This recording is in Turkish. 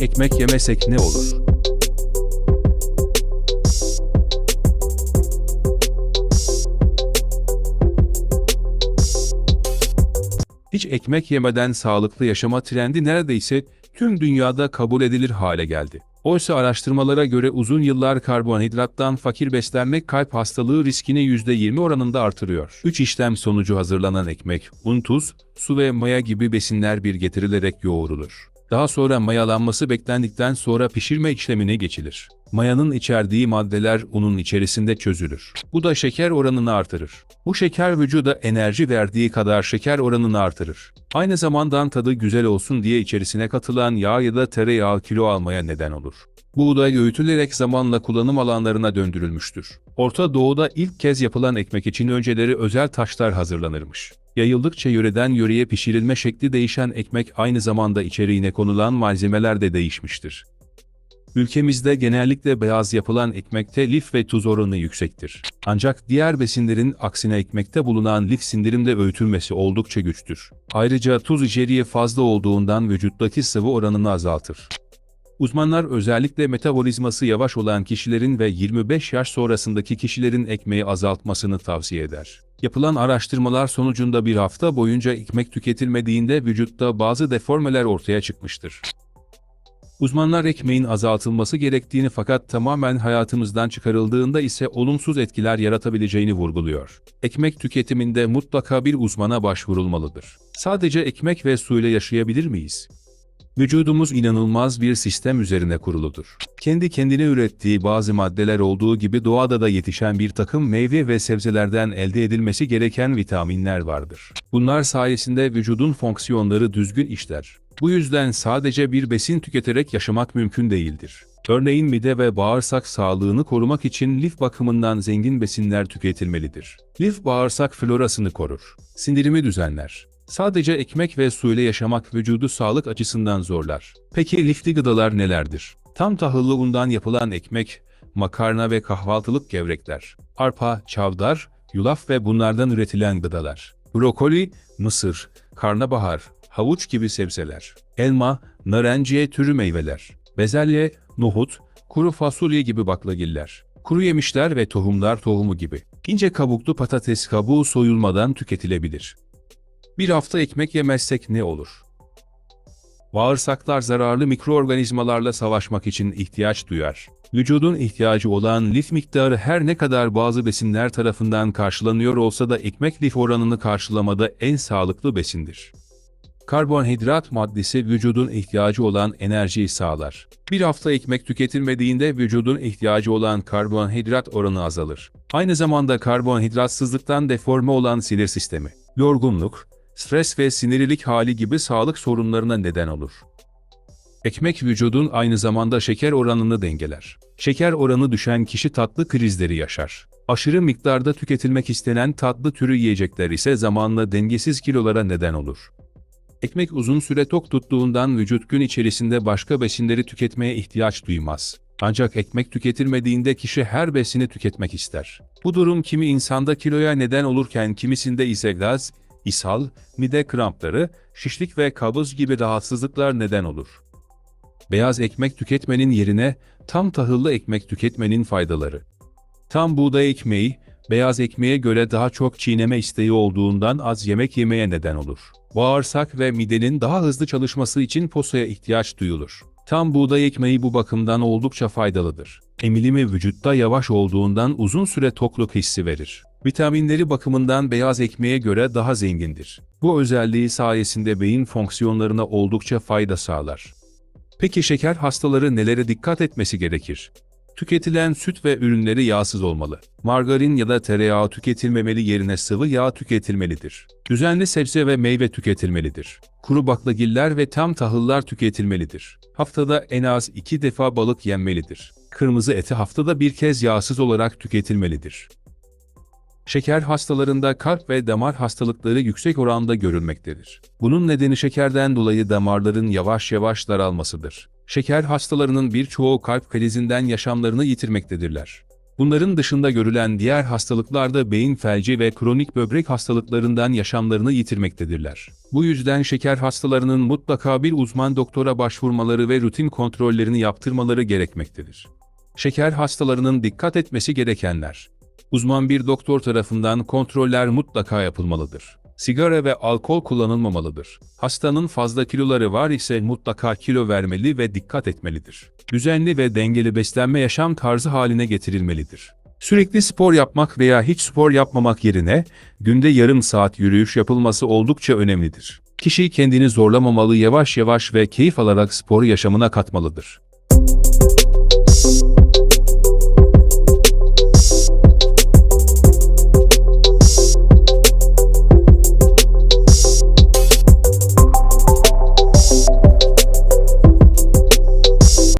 Ekmek yemesek ne olur? Hiç ekmek yemeden sağlıklı yaşama trendi neredeyse tüm dünyada kabul edilir hale geldi. Oysa araştırmalara göre uzun yıllar karbonhidrattan fakir beslenmek kalp hastalığı riskini %20 oranında artırıyor. 3 işlem sonucu hazırlanan ekmek, un, tuz, su ve maya gibi besinler bir getirilerek yoğrulur. Daha sonra mayalanması beklendikten sonra pişirme işlemine geçilir. Mayanın içerdiği maddeler unun içerisinde çözülür. Bu da şeker oranını artırır. Bu şeker vücuda enerji verdiği kadar şeker oranını artırır. Aynı zamandan tadı güzel olsun diye içerisine katılan yağ ya da tereyağı kilo almaya neden olur. Buğday öğütülerek zamanla kullanım alanlarına döndürülmüştür. Orta Doğu'da ilk kez yapılan ekmek için önceleri özel taşlar hazırlanırmış. Yayıldıkça yöreden yöreye pişirilme şekli değişen ekmek aynı zamanda içeriğine konulan malzemeler de değişmiştir. Ülkemizde genellikle beyaz yapılan ekmekte lif ve tuz oranı yüksektir. Ancak diğer besinlerin aksine ekmekte bulunan lif sindirimde öğütülmesi oldukça güçtür. Ayrıca tuz içeriği fazla olduğundan vücuttaki sıvı oranını azaltır. Uzmanlar özellikle metabolizması yavaş olan kişilerin ve 25 yaş sonrasındaki kişilerin ekmeği azaltmasını tavsiye eder. Yapılan araştırmalar sonucunda bir hafta boyunca ekmek tüketilmediğinde vücutta bazı deformeler ortaya çıkmıştır. Uzmanlar ekmeğin azaltılması gerektiğini fakat tamamen hayatımızdan çıkarıldığında ise olumsuz etkiler yaratabileceğini vurguluyor. Ekmek tüketiminde mutlaka bir uzmana başvurulmalıdır. Sadece ekmek ve suyla yaşayabilir miyiz? Vücudumuz inanılmaz bir sistem üzerine kuruludur. Kendi kendine ürettiği bazı maddeler olduğu gibi doğada da yetişen bir takım meyve ve sebzelerden elde edilmesi gereken vitaminler vardır. Bunlar sayesinde vücudun fonksiyonları düzgün işler. Bu yüzden sadece bir besin tüketerek yaşamak mümkün değildir. Örneğin mide ve bağırsak sağlığını korumak için lif bakımından zengin besinler tüketilmelidir. Lif bağırsak florasını korur, sindirimi düzenler. Sadece ekmek ve suyla yaşamak vücudu sağlık açısından zorlar. Peki lifli gıdalar nelerdir? Tam tahıllı undan yapılan ekmek, makarna ve kahvaltılık gevrekler, arpa, çavdar, yulaf ve bunlardan üretilen gıdalar, brokoli, mısır, karnabahar, havuç gibi sebzeler, elma, narenciye türü meyveler, bezelye, nohut, kuru fasulye gibi baklagiller, kuru yemişler ve tohumlar tohumu gibi. İnce kabuklu patates kabuğu soyulmadan tüketilebilir. Bir hafta ekmek yemezsek ne olur? Bağırsaklar zararlı mikroorganizmalarla savaşmak için ihtiyaç duyar. Vücudun ihtiyacı olan lif miktarı her ne kadar bazı besinler tarafından karşılanıyor olsa da ekmek lif oranını karşılamada en sağlıklı besindir. Karbonhidrat maddesi vücudun ihtiyacı olan enerjiyi sağlar. Bir hafta ekmek tüketilmediğinde vücudun ihtiyacı olan karbonhidrat oranı azalır. Aynı zamanda karbonhidratsızlıktan deforme olan sinir sistemi, yorgunluk, stres ve sinirlilik hali gibi sağlık sorunlarına neden olur. Ekmek vücudun aynı zamanda şeker oranını dengeler. Şeker oranı düşen kişi tatlı krizleri yaşar. Aşırı miktarda tüketilmek istenen tatlı türü yiyecekler ise zamanla dengesiz kilolara neden olur. Ekmek uzun süre tok tuttuğundan vücut gün içerisinde başka besinleri tüketmeye ihtiyaç duymaz. Ancak ekmek tüketilmediğinde kişi her besini tüketmek ister. Bu durum kimi insanda kiloya neden olurken kimisinde ise gaz, ishal, mide krampları, şişlik ve kabız gibi rahatsızlıklar neden olur. Beyaz ekmek tüketmenin yerine tam tahıllı ekmek tüketmenin faydaları. Tam buğday ekmeği, beyaz ekmeğe göre daha çok çiğneme isteği olduğundan az yemek yemeye neden olur. Bağırsak ve midenin daha hızlı çalışması için posaya ihtiyaç duyulur. Tam buğday ekmeği bu bakımdan oldukça faydalıdır. Emilimi vücutta yavaş olduğundan uzun süre tokluk hissi verir. Vitaminleri bakımından beyaz ekmeğe göre daha zengindir. Bu özelliği sayesinde beyin fonksiyonlarına oldukça fayda sağlar. Peki şeker hastaları nelere dikkat etmesi gerekir? Tüketilen süt ve ürünleri yağsız olmalı. Margarin ya da tereyağı tüketilmemeli yerine sıvı yağ tüketilmelidir. Düzenli sebze ve meyve tüketilmelidir. Kuru baklagiller ve tam tahıllar tüketilmelidir. Haftada en az iki defa balık yenmelidir. Kırmızı eti haftada bir kez yağsız olarak tüketilmelidir. Şeker hastalarında kalp ve damar hastalıkları yüksek oranda görülmektedir. Bunun nedeni şekerden dolayı damarların yavaş yavaş daralmasıdır. Şeker hastalarının birçoğu kalp krizinden yaşamlarını yitirmektedirler. Bunların dışında görülen diğer hastalıklar da beyin felci ve kronik böbrek hastalıklarından yaşamlarını yitirmektedirler. Bu yüzden şeker hastalarının mutlaka bir uzman doktora başvurmaları ve rutin kontrollerini yaptırmaları gerekmektedir. Şeker hastalarının dikkat etmesi gerekenler. Uzman bir doktor tarafından kontroller mutlaka yapılmalıdır. Sigara ve alkol kullanılmamalıdır. Hastanın fazla kiloları var ise mutlaka kilo vermeli ve dikkat etmelidir. Düzenli ve dengeli beslenme yaşam tarzı haline getirilmelidir. Sürekli spor yapmak veya hiç spor yapmamak yerine günde yarım saat yürüyüş yapılması oldukça önemlidir. Kişi kendini zorlamamalı yavaş yavaş ve keyif alarak sporu yaşamına katmalıdır.